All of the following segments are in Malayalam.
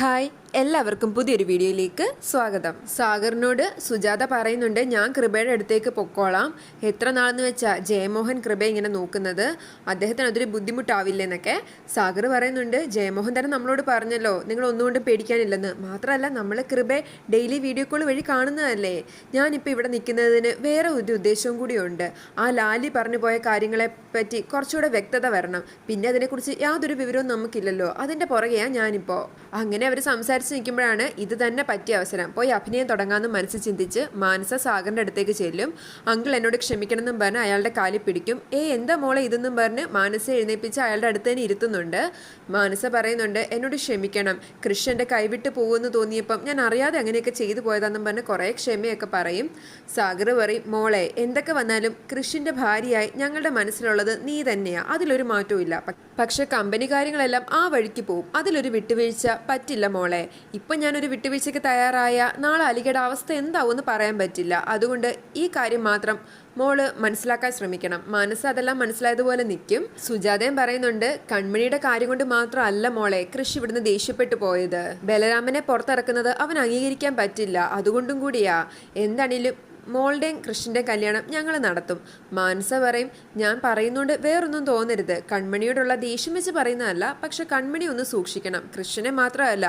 ഹായ് എല്ലാവർക്കും പുതിയൊരു വീഡിയോയിലേക്ക് സ്വാഗതം. സാഗറിനോട് സുജാത പറയുന്നുണ്ട് ഞാൻ കൃപയുടെ അടുത്തേക്ക് പൊക്കോളാം. എത്ര നാളെന്ന് വെച്ചാൽ ജയമോഹൻ കൃപ ഇങ്ങനെ നോക്കുന്നത്? അദ്ദേഹത്തിന് അതൊരു ബുദ്ധിമുട്ടാവില്ലെന്നൊക്കെ സാഗർ പറയുന്നുണ്ട്. ജയമോഹൻ തന്നെ നമ്മളോട് പറഞ്ഞല്ലോ നിങ്ങൾ ഒന്നുകൊണ്ടും പേടിക്കാനില്ലെന്ന്. മാത്രമല്ല നമ്മൾ കൃപ ഡെയിലി വീഡിയോ കോൾ വഴി കാണുന്നതല്ലേ. ഞാനിപ്പോൾ ഇവിടെ നിൽക്കുന്നതിന് വേറെ ഒരു ഉദ്ദേശവും കൂടിയുണ്ട്. ആ ലാലി പറഞ്ഞു പോയ കാര്യങ്ങളെ പറ്റി കുറച്ചുകൂടെ വ്യക്തത വരണം. പിന്നെ അതിനെക്കുറിച്ച് യാതൊരു വിവരവും നമുക്കില്ലല്ലോ. അതിന്റെ പുറകെയാണ് ഞാനിപ്പോൾ അങ്ങനെ അവർ സംസാരിച്ച് നിൽക്കുമ്പോഴാണ് ഇത് തന്നെ പറ്റിയ അവസരം. പോയി അഭിനയം തുടങ്ങാമെന്ന് മനസ്സ് ചിന്തിച്ച് മാനസ സാഗറിന്റെ അടുത്തേക്ക് ചെല്ലും. അങ്കിൾ എന്നോട് ക്ഷമിക്കണമെന്നും പറഞ്ഞ് അയാളുടെ കാലിൽ പിടിക്കും. ഏ എന്താ മോളെ ഇതെന്നും പറഞ്ഞ് മാനസ എഴുന്നേപ്പിച്ച് അയാളുടെ അടുത്ത് തന്നെ ഇരുത്തുന്നുണ്ട്? മാനസ പറയുന്നുണ്ട് എന്നോട് ക്ഷമിക്കണം. കൃഷ്ണന്റെ കൈവിട്ട് പോകുമെന്ന് തോന്നിയപ്പം ഞാൻ അറിയാതെ അങ്ങനെയൊക്കെ ചെയ്തു പോയതാണെന്നും പറഞ്ഞ് കുറേ ക്ഷമയൊക്കെ പറയും. സാഗർ പറയും മോളെ എന്തൊക്കെ വന്നാലും കൃഷിന്റെ ഭാര്യയായി ഞങ്ങളുടെ മനസ്സിലുള്ളത് നീ തന്നെയാണ് അതിലൊരു മാറ്റവും ഇല്ല പക്ഷെ കമ്പനി കാര്യങ്ങളെല്ലാം ആ വഴിക്ക് പോവും. അതിലൊരു വിട്ടുവീഴ്ച പറ്റില്ല. മോളെ. ഇപ്പം ഞാനൊരു വിട്ടുവീഴ്ചയ്ക്ക് തയ്യാറായ നാളെ അലികയുടെ അവസ്ഥ എന്താവും എന്ന് പറയാൻ പറ്റില്ല. അതുകൊണ്ട് ഈ കാര്യം മാത്രം മോൾ മനസ്സിലാക്കാൻ ശ്രമിക്കണം. മനസ്സ് അതെല്ലാം മനസ്സിലായതുപോലെ നിൽക്കും. സുജാതയും പറയുന്നുണ്ട് കൺമണിയുടെ കാര്യം കൊണ്ട് മാത്രമല്ല മോളെ കൃഷി ഇവിടുന്ന് ദേഷ്യപ്പെട്ടു പോയത്. ബലരാമനെ പുറത്തിറക്കുന്നത് അവൻ അംഗീകരിക്കാൻ പറ്റില്ല. അതുകൊണ്ടും കൂടിയാ. എന്താണേലും മോളുടെയും കൃഷ്ണന്റെ കല്യാണം ഞങ്ങൾ നടത്തും. മാനസ പറയും ഞാൻ പറയുന്നുണ്ട് വേറൊന്നും തോന്നരുത്. കൺമണിയോടുള്ള ദേഷ്യം വെച്ച് പറയുന്നതല്ല പക്ഷെ കൺമണി ഒന്ന് സൂക്ഷിക്കണം. കൃഷ്ണനെ മാത്രമല്ല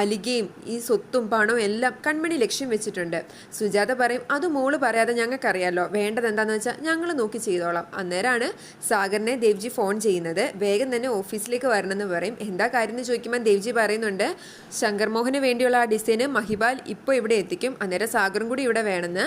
അലികയും ഈ സ്വത്തും പണവും എല്ലാം കൺമണി ലക്ഷ്യം വെച്ചിട്ടുണ്ട്. സുജാത പറയും അത് മോൾ പറയാതെ ഞങ്ങൾക്കറിയാലോ. വേണ്ടത് എന്താണെന്ന് വെച്ചാൽ ഞങ്ങൾ നോക്കി ചെയ്തോളാം. അന്നേരമാണ് സാഗറിനെ ദേവ്ജി ഫോൺ ചെയ്യുന്നത്. വേഗം തന്നെ ഓഫീസിലേക്ക് വരണമെന്ന് പറയും. എന്താ കാര്യം എന്ന് ചോദിക്കുമ്പോൾ ദേവ്ജി പറയുന്നുണ്ട് ശങ്കർ മോഹന് വേണ്ടിയുള്ള ആ ഡിസൈന് മഹിബാൽ ഇപ്പോൾ ഇവിടെ എത്തിക്കും. അന്നേരം സാഗറും കൂടി ഇവിടെ വേണമെന്ന്.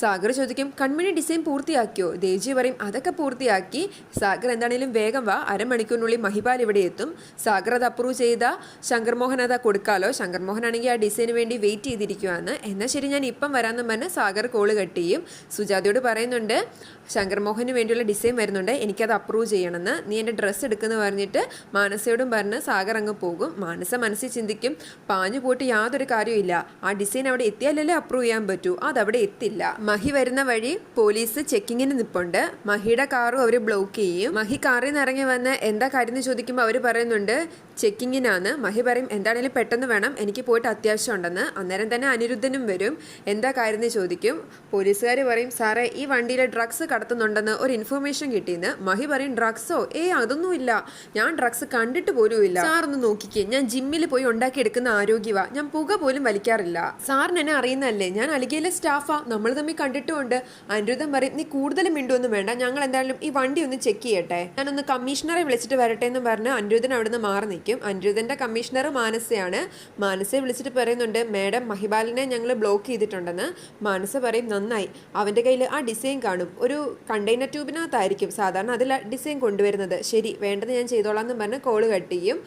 സാഗർ ചോദിക്കും കൺമണി ഡിസൈൻ പൂർത്തിയാക്കിയോ? ദേജി പറയും അതൊക്കെ പൂർത്തിയാക്കി. സാഗർ എന്താണേലും വേഗം വാ. അരമണിക്കൂറിനുള്ളിൽ മഹിപാൽ ഇവിടെ എത്തും. സാഗർ അത് അപ്രൂവ് ചെയ്ത. ശങ്കർ മോഹൻ അത് കൊടുക്കാലോ. ശങ്കർ മോഹൻ ആണെങ്കിൽ ആ ഡിസൈന് വേണ്ടി വെയിറ്റ് ചെയ്തിരിക്കുവാന്ന്. എന്നാൽ ശരി ഞാൻ ഇപ്പം വരാമെന്ന് പറഞ്ഞ് സാഗർ കോൾ കട്ട് ചെയ്യും. സുജാതയോട് പറയുന്നുണ്ട് ശങ്കർ മോഹന് വേണ്ടിയുള്ള ഡിസൈൻ വരുന്നുണ്ട്. എനിക്കത് അപ്രൂവ് ചെയ്യണമെന്ന്. നീ എന്റെ ഡ്രസ്സ് എടുക്കുന്നു പറഞ്ഞിട്ട് മാനസയോടും പറഞ്ഞ് സാഗർ അങ്ങ് പോകും. മാനസ മനസ്സിൽ ചിന്തിക്കും പാഞ്ഞു പോയിട്ട് യാതൊരു കാര്യമില്ല ആ ഡിസൈൻ അവിടെ എത്തിയാലല്ലേ അപ്രൂവ് ചെയ്യാൻ പറ്റൂ. അതവിടെ എത്തില്ല. മഹി വരുന്ന വഴി പോലീസ് ചെക്കിങ്ങിന് നിപ്പുണ്ട്. മഹിയുടെ കാറും അവർ ബ്ലോക്ക് ചെയ്യും. മഹി കാറിൽ നിന്ന് ഇറങ്ങി വന്ന് എന്താ കാര്യം എന്ന് ചോദിക്കുമ്പോൾ അവർ പറയുന്നുണ്ട് ചെക്കിങ്ങിനാണ്. മഹി പറയും എന്താണേലും പെട്ടെന്ന് വേണം. എനിക്ക് പോയിട്ട് അത്യാവശ്യമുണ്ടെന്ന്. അന്നേരം തന്നെ അനിരുദ്ധനും വരും. എന്താ കാര്യം? എന്ന് ചോദിക്കും. പോലീസുകാർ പറയും സാറേ ഈ വണ്ടിയിൽ ഡ്രഗ്സ് കടത്തുന്നുണ്ടെന്ന് ഒരു ഇൻഫർമേഷൻ കിട്ടിയെന്ന്. മഹി പറയും ഡ്രഗ്സോ ഏ അതൊന്നുമില്ല. ഞാൻ ഡ്രഗ്സ് കണ്ടിട്ട് പോലും ഇല്ല സാർ ഒന്ന് നോക്കിക്കേ. ഞാൻ ജിമ്മിൽ പോയി ഉണ്ടാക്കിയെടുക്കുന്ന ആരോഗ്യവ. ഞാൻ പുക പോലും വലിക്കാറില്ല. സാറിന് എന്നെ അറിയുന്നതല്ലേ? ഞാൻ അലിഗയിലെ സ്റ്റാഫാ. നമ്മൾ തമ്മിൽ കണ്ടിട്ടുമുണ്ട്. അനിരുദ്ധം പറയും നീ കൂടുതലും മിണ്ടുമൊന്നും വേണ്ട. ഞങ്ങൾ എന്തായാലും ഈ വണ്ടി ഒന്ന് ചെക്ക് ചെയ്യട്ടെ. ഞാനൊന്ന് കമ്മീഷണറെ വിളിച്ചിട്ട് വരട്ടെ എന്ന് പറഞ്ഞ് അനിരുദ്ധൻ അവിടുന്ന് മാറി നിൽക്കും അനിരുദ്ധന്റെ കമ്മീഷണർ മാനസയാണ്. മാനസയെ വിളിച്ചിട്ട് പറയുന്നുണ്ട് മാഡം മഹിബാലിനെ ഞങ്ങൾ ബ്ലോക്ക് ചെയ്തിട്ടുണ്ടെന്ന്. മാനസ പറയും നന്നായി. അവന്റെ കയ്യിൽ ആ ഡിസൈൻ കാണും. ഒരു കണ്ടെയ്നർ ട്യൂബിനകത്തായിരിക്കും സാധാരണ അതിൽ ഡിസൈൻ കൊണ്ടുവരുന്നത്. ശരി വേണ്ടത് ഞാൻ ചെയ്തോളാം എന്ന് പറഞ്ഞ് കോൾ കട്ട് ചെയ്യും.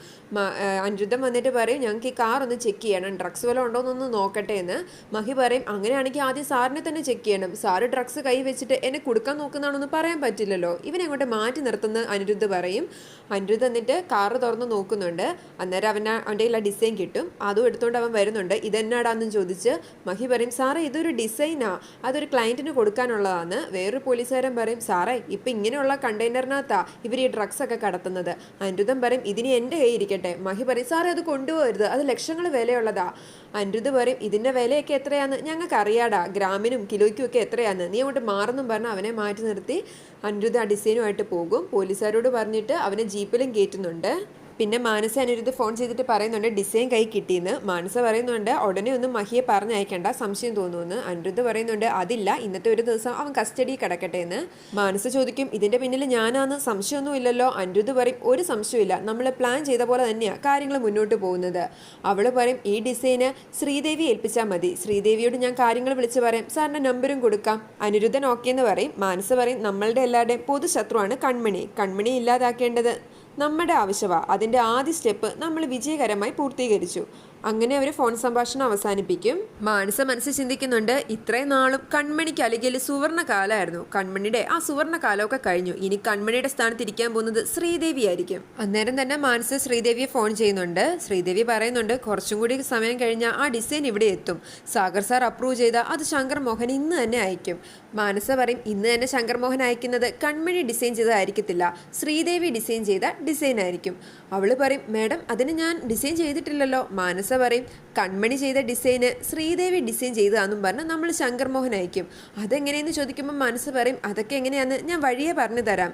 അനിരുദ്ധം വന്നിട്ട് പറയും ഞങ്ങൾക്ക് ഈ കാർ ഒന്ന് ചെക്ക് ചെയ്യണം. ഡ്രഗ്സ് വല്ലതും ഉണ്ടോ എന്നൊന്ന് നോക്കട്ടെ എന്ന്. മഹി പറയും അങ്ങനെയാണെങ്കിൽ ആദ്യം സാറിനെ തന്നെ ചെക്ക് ചെയ്യണം. സാറ് ഡ്രഗ്സ് കൈ വെച്ചിട്ട് എന്നെ കൊടുക്കാൻ നോക്കുന്നതാണെന്ന് പറയാൻ പറ്റില്ലല്ലോ. ഇവനെ അങ്ങോട്ട് മാറ്റി നിർത്തുന്ന അനിരുദ്ധ് പറയും. അനിരുദ്ധ് എന്നിട്ട് കാറ് തുറന്ന് നോക്കുന്നുണ്ട് അന്നേരം അവന് അവന്റെ കയ്യിൽ ഡിസൈൻ കിട്ടും. അതും എടുത്തുകൊണ്ട് അവൻ വരുന്നുണ്ട്. ഇതെന്നാടാന്നും ചോദിച്ച് മഹി പറയും സാറേ ഇതൊരു ഡിസൈനാ അതൊരു ക്ലയന്റിന് കൊടുക്കാനുള്ളതാണ് വേറൊരു പോലീസുകാരൻ പറയും സാറേ ഇപ്പം ഇങ്ങനെയുള്ള കണ്ടെയ്നറിനകത്താ ഇവർ ഈ ഡ്രഗ്സ് ഒക്കെ കടത്തുന്നത്. അനിരുദ്ധം പറയും ഇതിനി എന്റെ കയ്യിൽ ഇരിക്കട്ടെ. മഹി പറയും സാറേ അത് കൊണ്ടുപോകരുത്. അത് ലക്ഷങ്ങൾ വിലയുള്ളതാ. അനിരുദ്ധ് പറയും ഇതിന്റെ വിലയൊക്കെ എത്രയാന്ന്? ഞങ്ങൾക്ക് അറിയാടാ ഗ്രാമിനും കിലോയ്ക്കും ഒക്കെ എത്രയാന്ന്. നീ അങ്ങോട്ട് മാറുന്നും പറഞ്ഞ് അവനെ മാറ്റി നിർത്തി. അനിരുദ്ധ ഡിസൈനുമായിട്ട് പോകും. പോലീസുകാരോട് പറഞ്ഞിട്ട് അവനെ ജീപ്പിലും കയറ്റുന്നുണ്ട്. പിന്നെ മാനസ അനിരുദ്ധ ഫോൺ ചെയ്തിട്ട് പറയുന്നുണ്ട് ഡിസൈൻ കൈ കിട്ടിയെന്ന്. മാനസ പറയുന്നുണ്ട് ഉടനെ ഒന്നും മഹിയെ പറഞ്ഞയക്കേണ്ട സംശയം തോന്നുമെന്ന്. അനിരുദ്ധ പറയുന്നുണ്ട് അതില്ല ഇന്നത്തെ ഒരു ദിവസം അവൻ കസ്റ്റഡി കിടക്കട്ടെ എന്ന്. മാനസ ചോദിക്കും ഇതിന്റെ പിന്നിൽ ഞാനാന്ന്? സംശയമൊന്നും ഇല്ലല്ലോ അനിരുദ്ധ പറയും ഒരു സംശയമില്ല നമ്മൾ പ്ലാൻ ചെയ്ത പോലെ തന്നെയാണ് കാര്യങ്ങൾ മുന്നോട്ട് പോകുന്നത്. അവൾ പറയും ഈ ഡിസൈന് ശ്രീദേവി ഏൽപ്പിച്ചാൽ മതി. ശ്രീദേവിയോട് ഞാൻ കാര്യങ്ങൾ വിളിച്ച് പറയും സാറിന്റെ നമ്പറും കൊടുക്കാം. അനിരുദ്ധൻ ഓക്കെ എന്ന് പറയും. മാനസ പറയും നമ്മളുടെ എല്ലാവരുടെയും പൊതു ശത്രുവാണ് കൺമണി. കൺമണി ഇല്ലാതാക്കേണ്ടത്. നമ്മുടെ ആവശ്യമാണ് അതിന്റെ ആദ്യ സ്റ്റെപ്പ് നമ്മൾ വിജയകരമായി പൂർത്തീകരിച്ചു. അങ്ങനെ അവർ ഫോൺ സംഭാഷണം അവസാനിപ്പിക്കും. മാനസ മനസ്സ് ചിന്തിക്കുന്നുണ്ട് ഇത്രയും നാളും കൺമണിക്ക് അല്ലെങ്കിൽ സുവർണ കാലമായിരുന്നു കൺമണിയുടെ ആ സുവർണ കാലമൊക്കെ കഴിഞ്ഞു. ഇനി കൺമണിയുടെ സ്ഥാനത്ത് ഇരിക്കാൻ പോകുന്നത് ശ്രീദേവി ആയിരിക്കും. അന്നേരം തന്നെ മാനസ ശ്രീദേവിയെ ഫോൺ ചെയ്യുന്നുണ്ട്. ശ്രീദേവി പറയുന്നുണ്ട് കുറച്ചും കൂടി സമയം കഴിഞ്ഞാൽ ആ ഡിസൈൻ ഇവിടെ എത്തും. സാഗർ സാർ അപ്രൂവ് ചെയ്ത അത് ശങ്കർ മോഹൻ ഇന്ന് തന്നെ അയക്കും. മാനസ പറയും ഇന്ന് തന്നെ ശങ്കർ മോഹൻ അയക്കുന്നത് കൺമണി ഡിസൈൻ ചെയ്തതായിരിക്കത്തില്ല. ശ്രീദേവി ഡിസൈൻ ചെയ്ത ഡിസൈൻ ആയിരിക്കും. അവൾ പറയും മാഡം അതിന് ഞാൻ ഡിസൈൻ ചെയ്തിട്ടില്ലല്ലോ. മാനസ മാനസ പറയും. കൺമണി ചെയ്ത ഡിസൈന് ശ്രീദേവി ഡിസൈൻ ചെയ്തതാണെന്നും പറഞ്ഞ് നമ്മൾ ശങ്കർ മോഹൻ അയക്കും. അതെങ്ങനെയെന്ന് ചോദിക്കുമ്പോൾ മനസ്സ് പറയും അതൊക്കെ എങ്ങനെയാണെന്ന് ഞാൻ വഴിയെ പറഞ്ഞു തരാം.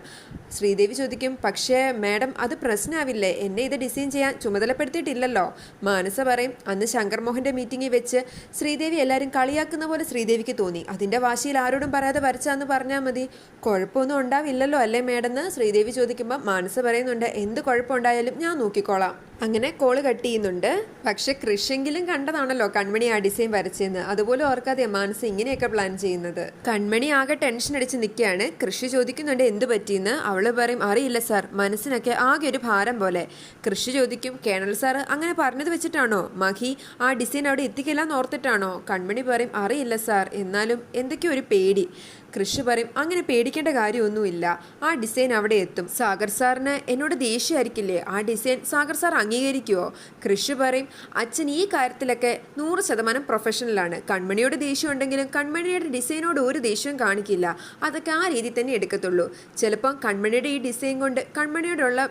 ശ്രീദേവി ചോദിക്കും പക്ഷേ മാഡം അത് പ്രശ്നമാവില്ലേ എന്നെ ഇത് ഡിസൈൻ ചെയ്യാൻ ചുമതലപ്പെടുത്തിയിട്ടില്ലല്ലോ. മാനസ പറയും അന്ന് ശങ്കർ മോഹന്റെ മീറ്റിംഗിൽ വെച്ച് ശ്രീദേവി എല്ലാവരും കളിയാക്കുന്ന പോലെ ശ്രീദേവിക്ക് തോന്നി. അതിന്റെ വാശിയിൽ ആരോടും പറയാതെ വരച്ചാന്ന് പറഞ്ഞാൽ മതി. കുഴപ്പമൊന്നും ഉണ്ടാവില്ലല്ലോ അല്ലേ മാഡം എന്ന് ശ്രീദേവി ചോദിക്കുമ്പോൾ മാനസ പറയുന്നുണ്ട് എന്ത് കുഴപ്പമുണ്ടായാലും ഞാൻ നോക്കിക്കോളാം. അങ്ങനെ കോൾ കട്ട് ചെയ്യുന്നുണ്ട്. പക്ഷെ കൃഷെങ്കിലും കണ്ടതാണല്ലോ കൺമണി ആ ഡിസൈൻ വരച്ചെന്ന്. അതുപോലെ ഓർക്കാതെ മാനസ ഇങ്ങനെയൊക്കെ പ്ലാൻ ചെയ്യുന്നത്. കൺമണി ആകെ ടെൻഷൻ അടിച്ച് നിൽക്കുകയാണ്. കൃഷി ചോദിക്കുന്നുണ്ട് എന്ത് പറ്റിയെന്ന്? അവൾ പറയും അറിയില്ല സാർ മനസ്സിനൊക്കെ ആകെ ഒരു ഭാരം പോലെ. കൃഷി ചോദിക്കും കേണൽ സാർ അങ്ങനെ പറഞ്ഞത് വെച്ചിട്ടാണോ? മഹി ആ ഡിസൈൻ അവിടെ എത്തിക്കില്ല എന്ന് ഓർത്തിട്ടാണോ? കൺമണി പറയും അറിയില്ല സാർ എന്നാലും എന്തൊക്കെയോ ഒരു പേടി. കൃഷി പറയും അങ്ങനെ പേടിക്കേണ്ട കാര്യമൊന്നുമില്ല. ആ ഡിസൈൻ അവിടെ എത്തും. സാഗർ സാറിന് എന്നോട് ദേഷ്യമായിരിക്കില്ലേ? ആ ഡിസൈൻ സാഗർ സാർ അംഗീകരിക്കുമോ കൃഷി പറയും അച്ഛൻ ഈ കാര്യത്തിലൊക്കെ നൂറ് ശതമാനം പ്രൊഫഷണലാണ് കൺമണിയോട് ദേഷ്യം ഉണ്ടെങ്കിലും കൺമണിയുടെ ഡിസൈനോട് ഒരു ദേഷ്യവും കാണിക്കില്ല. അതൊക്കെ ആ രീതിയിൽ തന്നെ എടുക്കത്തുള്ളൂ. ചിലപ്പം കൺമണിയുടെ ഈ ഡിസൈൻ കൊണ്ട് കൺമണിയോടുള്ള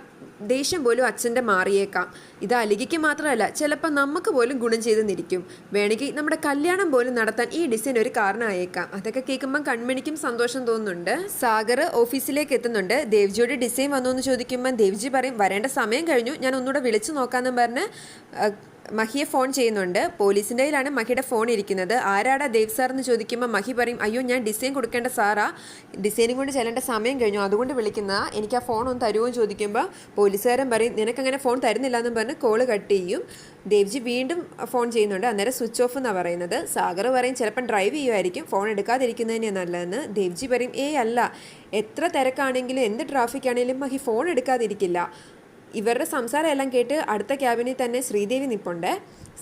ദേഷ്യം പോലും അച്ഛന്റെ മാറിയേക്കാം. ഇത് അലികയ്ക്ക് മാത്രമല്ല ചിലപ്പോൾ നമുക്ക് പോലും ഗുണം ചെയ്ത് നിൽക്കും വേണമെങ്കിൽ നമ്മുടെ കല്യാണം പോലും നടത്താൻ ഈ ഡിസൈൻ ഒരു കാരണമായേക്കാം. അതൊക്കെ കേൾക്കുമ്പോൾ കൺമണിക്കും സന്തോഷം തോന്നുന്നുണ്ട്. സാഗർ ഓഫീസിലേക്ക് എത്തുന്നുണ്ട്. ദേവ്ജിയുടെ ഡിസൈൻ വന്നു എന്ന് ചോദിക്കുമ്പോൾ ദേവ്ജി പറയും വരേണ്ട സമയം കഴിഞ്ഞു. ഞാൻ ഒന്നുകൂടെ വിളിച്ചു നോക്കാമെന്ന് പറഞ്ഞ് മഹിയെ ഫോൺ ചെയ്യുന്നുണ്ട്. പോലീസിന്റെ കയ്യിലാണ് മഹിയുടെ ഫോൺ ഇരിക്കുന്നത്. ആരാടാ ദേവ് സാർ എന്ന് ചോദിക്കുമ്പോൾ മഹി പറയും അയ്യോ ഞാൻ ഡിസൈൻ കൊടുക്കേണ്ട സാറാ. ഡിസൈനിങ് കൊണ്ട് ചെല്ലേണ്ട സമയം കഴിഞ്ഞു. അതുകൊണ്ട് വിളിക്കുന്ന എനിക്ക് ആ ഫോൺ ഒന്ന് തരുമോ എന്ന് ചോദിക്കുമ്പോൾ പോലീസുകാരൻ പറയും നിനക്കങ്ങനെ ഫോൺ തരുന്നില്ല എന്നും പറഞ്ഞ് കോൾ കട്ട് ചെയ്യും. ദേവ്ജി വീണ്ടും ഫോൺ ചെയ്യുന്നുണ്ട്. അന്നേരം സ്വിച്ച് ഓഫ് എന്നാണ് പറയുന്നത്. സാഗർ പറയും ചിലപ്പം ഡ്രൈവ് ചെയ്യുമായിരിക്കും ഫോൺ എടുക്കാതിരിക്കുന്നതിനെ നല്ലതെന്ന്. ദേവ്ജി പറയും ഏയ് അല്ല. എത്ര തിരക്കാണെങ്കിലും എന്ത് ട്രാഫിക് ആണെങ്കിലും മഹി ഫോൺ എടുക്കാതിരിക്കില്ല. ഇവരുടെ സംസാരം എല്ലാം കേട്ട് അടുത്ത ക്യാബിനിൽ തന്നെ ശ്രീദേവി നിപ്പുണ്ട്.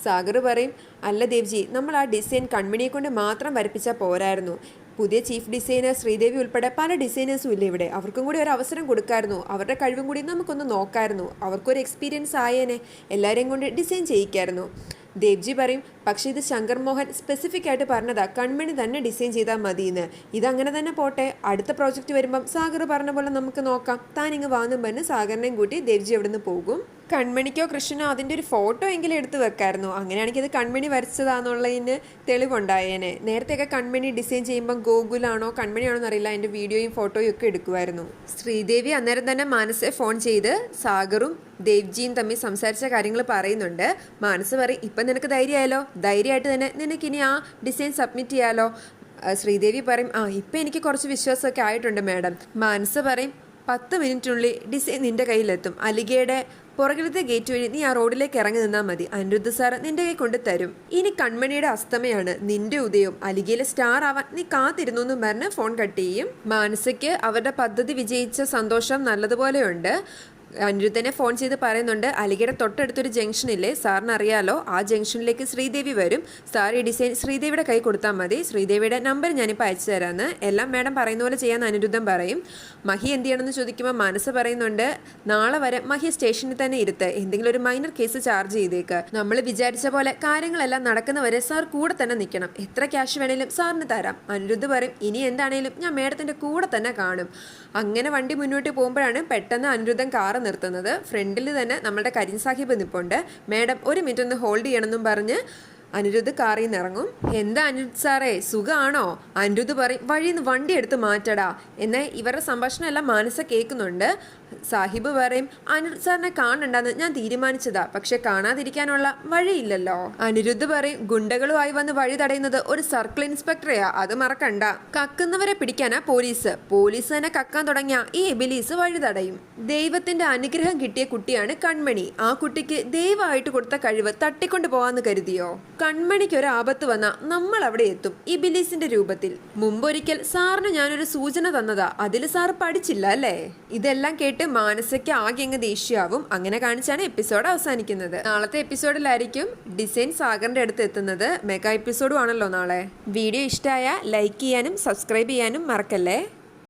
സാഗർ പറയും അല്ല ദേവ്ജി നമ്മൾ ആ ഡിസൈൻ കൺമണിയെ കൊണ്ട് മാത്രം വരപ്പിച്ചാൽ പോരായിരുന്നു. പുതിയ ചീഫ് ഡിസൈനർ ശ്രീദേവി ഉൾപ്പെടെ പല ഡിസൈനേഴ്സും ഇല്ല ഇവിടെ? അവർക്കും കൂടി ഒരു അവസരം കൊടുക്കായിരുന്നു. അവരുടെ കഴിവും കൂടി നമുക്കൊന്ന് നോക്കായിരുന്നു. അവർക്കൊരു എക്സ്പീരിയൻസ് ആയേനെ. എല്ലാവരെയും കൊണ്ട് ഡിസൈൻ ചെയ്യിക്കായിരുന്നു. ദേവ്ജി പറയും പക്ഷേ ഇത് ശങ്കർ മോഹൻ സ്പെസിഫിക് ആയിട്ട് പറഞ്ഞതാ കൺമണി തന്നെ ഡിസൈൻ ചെയ്താൽ മതിയെന്ന്. ഇതങ്ങനെ തന്നെ പോട്ടെ. അടുത്ത പ്രോജക്റ്റ് വരുമ്പം സാഗർ പറഞ്ഞ പോലെ നമുക്ക് നോക്കാം. താൻ ഇങ്ങ് വാങ്ങും പറഞ്ഞ് സാഗറിനെയും കൂട്ടി ദേവ്ജി അവിടെ നിന്ന് പോകും. കൺമണിക്കോ കൃഷ്ണനോ അതിന്റെ ഒരു ഫോട്ടോ എങ്കിലും എടുത്തു വെക്കായിരുന്നു. അങ്ങനെയാണെങ്കിൽ അത് കൺമണി വരച്ചതാണെന്നുള്ളതിന് തെളിവുണ്ടായേനെ. നേരത്തെയൊക്കെ കൺമണി ഡിസൈൻ ചെയ്യുമ്പം ഗോകുലാണോ കൺമണിയാണോ എന്നറിയില്ല അതിന്റെ വീഡിയോയും ഫോട്ടോയും ഒക്കെ എടുക്കുമായിരുന്നു. ശ്രീദേവി അന്നേരം തന്നെ മാനസെ ഫോൺ ചെയ്ത് സാഗറും ദേവ്ജിയും തമ്മിൽ സംസാരിച്ച കാര്യങ്ങൾ പറയുന്നുണ്ട്. മാനസ് പറയും ഇപ്പം നിനക്ക് ധൈര്യമായാലോ ധൈര്യമായിട്ട് തന്നെ നിനക്കിനി ആ ഡിസൈൻ സബ്മിറ്റ് ചെയ്യാലോ. ശ്രീദേവി പറയും ആ ഇപ്പം എനിക്ക് കുറച്ച് വിശ്വാസമൊക്കെ ആയിട്ടുണ്ട് മാഡം. മാനസ് പറയും പത്ത് മിനിറ്റിനുള്ളിൽ ഡിസൈൻ നിന്റെ കയ്യിലെത്തും. അലിഗയുടെ പുറകിലത്തെ ഗേറ്റ് വഴി നീ ആ റോഡിലേക്ക് ഇറങ്ങി നിന്നാൽ മതി. അനിരുദ്ധ സാർ നിന്റെ കൈ കൊണ്ട് തരും. ഇനി കൺമണിയുടെ അസ്തമയാണ്. നിന്റെ ഉദയം. അലിഗയിലെ സ്റ്റാർ ആവാൻ നീ കാത്തിരുന്നു എന്നും പറഞ്ഞ് ഫോൺ കട്ട് ചെയ്യും. മാനസയ്ക്ക് അവരുടെ പദ്ധതി വിജയിച്ച സന്തോഷം നല്ലതുപോലെയുണ്ട്. അനിരുദ്ധനെ ഫോൺ ചെയ്ത് പറയുന്നുണ്ട് അലിഗയുടെ തൊട്ടടുത്തൊരു ജംഗ്ഷൻ ഇല്ലേ സാറിന് അറിയാലോ ആ ജംഗ്ഷനിലേക്ക് ശ്രീദേവി വരും. സാർ ഈ ഡിസൈൻ ശ്രീദേവിയുടെ കൈ കൊടുത്താൽ മതി. ശ്രീദേവിയുടെ നമ്പർ ഞാനിപ്പോൾ അയച്ചു തരാമെന്ന് എല്ലാം മാഡം പറയുന്ന പോലെ ചെയ്യാൻ അനിരുദ്ധം പറയും. മഹി എന്ത് ചെയ്യണമെന്ന് ചോദിക്കുമ്പോൾ മനസ്സ് പറയുന്നുണ്ട് നാളെ വരെ മഹി സ്റ്റേഷനിൽ തന്നെ ഇരുത്ത്. എന്തെങ്കിലും ഒരു മൈനർ കേസ് ചാർജ് ചെയ്തേക്ക്. നമ്മൾ വിചാരിച്ച പോലെ കാര്യങ്ങളെല്ലാം നടക്കുന്നവരെ സാർ കൂടെ തന്നെ നിൽക്കണം. എത്ര ക്യാഷ് വേണേലും സാറിന് തരാം. അനിരുദ്ധ് പറയും ഇനി എന്താണേലും ഞാൻ മേഡത്തിന്റെ കൂടെ തന്നെ കാണും. അങ്ങനെ വണ്ടി മുന്നോട്ട് പോകുമ്പോഴാണ് പെട്ടെന്ന് അനിരുദ്ധം കാറ് നിർത്തുന്നത്. ഫ്രണ്ടിൽ തന്നെ നമ്മുടെ കരിൻ സാഹിബ് നിൽപ്പുണ്ട് മാഡം ഒരു മിനിറ്റ് ഒന്ന് ഹോൾഡ് ചെയ്യണമെന്നും പറഞ്ഞ് അനിരുദ്ധ് കാറിൽ നിന്ന് ഇറങ്ങും. എന്താ അനിരുദ്ധ് സാറേ സുഖമാണോ അനിരുദ്ധ് പറയും വഴിയിൽ നിന്ന് വണ്ടി എടുത്ത് മാറ്റടാ. എന്നാൽ ഇവരുടെ സംഭാഷണം എല്ലാം മനസ്സ് കേൾക്കുന്നുണ്ട്. സാഹിബ് പറയും അനിരുദ്ധ് സാറിനെ കാണണ്ടെന്ന് ഞാൻ തീരുമാനിച്ചതാ. പക്ഷെ കാണാതിരിക്കാനുള്ള വഴിയില്ലല്ലോ. അനിരുദ്ധ് പറയും ഗുണ്ടകളുമായി വന്ന് വഴി തടയുന്നത് ഒരു സർക്കിൾ ഇൻസ്പെക്ടറെയാ. അത് മറക്കണ്ട. കക്കുന്നവരെ പിടിക്കാനാ പോലീസ്. പോലീസ് തന്നെ കക്കാൻ തുടങ്ങിയ ഈ എബിലീസ് വഴി തടയും. ദൈവത്തിന്റെ അനുഗ്രഹം കിട്ടിയ കുട്ടിയാണ് കൺമണി. ആ കുട്ടിക്ക് ദൈവമായിട്ട് കൊടുത്ത കഴിവ് തട്ടിക്കൊണ്ടു പോവാന്ന് കരുതിയോ? കൺമണിക്ക് ഒരു ആപത്ത് വന്ന നമ്മൾ അവിടെ എത്തും ഇബിലീസിന്റെ രൂപത്തിൽ. മുമ്പൊരിക്കൽ സാറിന് ഞാനൊരു സൂചന തന്നതാ. അതിൽ സാർ പഠിച്ചില്ല അല്ലേ? ഇതെല്ലാം കേട്ട് മാനസയ്ക്ക് ആകെ അങ്ങ് ദേഷ്യമാവും. അങ്ങനെ കാണിച്ചാണ് എപ്പിസോഡ് അവസാനിക്കുന്നത്. നാളത്തെ എപ്പിസോഡിലായിരിക്കും ഡിസൈൻ സാഗറിന്റെ അടുത്ത് എത്തുന്നത്. മെഗാ എപ്പിസോഡും ആണല്ലോ നാളെ. വീഡിയോ ഇഷ്ടമായ ലൈക്ക് ചെയ്യാനും സബ്സ്ക്രൈബ് ചെയ്യാനും മറക്കല്ലേ?